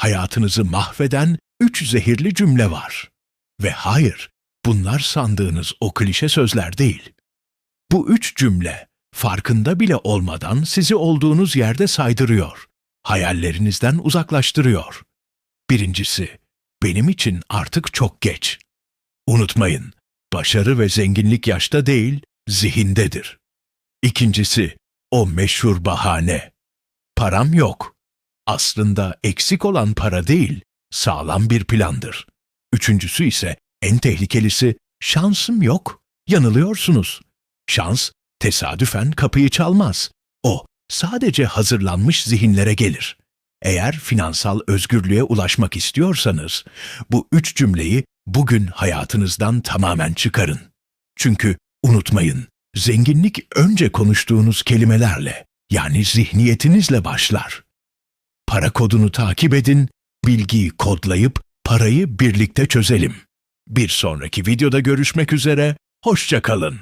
hayatınızı mahveden üç zehirli cümle var. Ve hayır, bunlar sandığınız o klişe sözler değil. Bu üç cümle farkında bile olmadan sizi olduğunuz yerde saydırıyor. Hayallerinizden uzaklaştırıyor. Birincisi, benim için artık çok geç. Unutmayın, başarı ve zenginlik yaşta değil, zihindedir. İkincisi, o meşhur bahane. Param yok. Aslında eksik olan para değil, sağlam bir plandır. Üçüncüsü ise en tehlikelisi şansım yok. Yanılıyorsunuz. Şans tesadüfen kapıyı çalmaz. O sadece hazırlanmış zihinlere gelir. Eğer finansal özgürlüğe ulaşmak istiyorsanız bu üç cümleyi bugün hayatınızdan tamamen çıkarın. Çünkü unutmayın, zenginlik önce konuştuğunuz kelimelerle yani zihniyetinizle başlar. Para kodunu takip edin, bilgiyi kodlayıp parayı birlikte çözelim. Bir sonraki videoda görüşmek üzere, hoşça kalın.